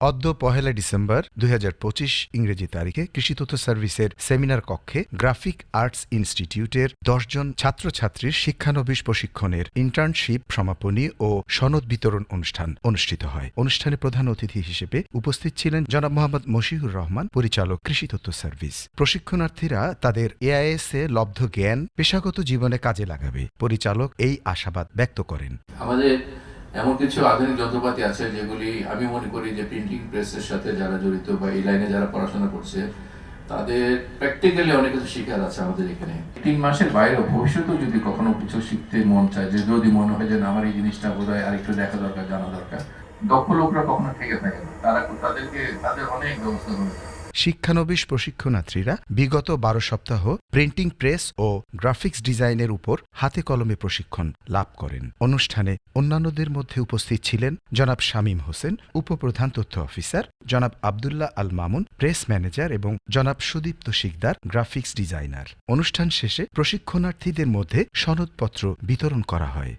অদ্য পহেলা ডিসেম্বর দুই হাজার পঁচিশ ইংরেজি তারিখে কৃষি তথ্য সার্ভিসের সেমিনার কক্ষে গ্রাফিক আর্টস ইনস্টিটিউটের দশজন ছাত্রছাত্রীর শিক্ষানবিশ প্রশিক্ষণের ইন্টার্নশিপ সমাপনী ও সনদ বিতরণ অনুষ্ঠান অনুষ্ঠিত হয়। অনুষ্ঠানে প্রধান অতিথি হিসেবে উপস্থিত ছিলেন জনাব মোহাম্মদ মশিউর রহমান, পরিচালক কৃষি তথ্য সার্ভিস। প্রশিক্ষণার্থীরা তাদের এআইএস এ লব্ধ জ্ঞান, পেশাগত জীবনে কাজে লাগাবে। পরিচালক এই আশাবাদ ব্যক্ত করেন। আমাদের এমন কিছু আধুনিক যন্ত্রপাতি আছে যেগুলি আমি মনে করি যে প্রিন্টিং প্রেসের সাথে যারা জড়িত বা এই লাইনে যারা পড়াশোনা করছে, তাদের প্র্যাকটিক্যালি অনেক কিছু শিখার আছে আমাদের এখানে। তিন মাসের বাইরেও ভবিষ্যতেও যদি কখনো কিছু শিখতে মন চায়, যে যদি মনে হয় যে আমার এই জিনিসটা বোধ হয় আরেকটু দেখা দরকার, জানা দরকার, দক্ষ লোকরা কখনো থেকে থাকে না। তারা তাদেরকে, তাদের অনেক ব্যবস্থা করেছে শিক্ষানবিশ প্রশিক্ষণার্থীরা বিগত বারো সপ্তাহ প্রিন্টিং প্রেস ও গ্রাফিক্স ডিজাইনের উপর হাতে কলমে প্রশিক্ষণ লাভ করেন। অনুষ্ঠানে অন্যান্যদের মধ্যে উপস্থিত ছিলেন জনাব শামীম হোসেন, উপপ্রধান তথ্য অফিসার, জনাব আবদুল্লাহ আল মামুন, প্রেস ম্যানেজার এবং জনাব সুদীপ্ত শিকদার, গ্রাফিক্স ডিজাইনার। অনুষ্ঠান শেষে প্রশিক্ষণার্থীদের মধ্যে সনদপত্র বিতরণ করা হয়।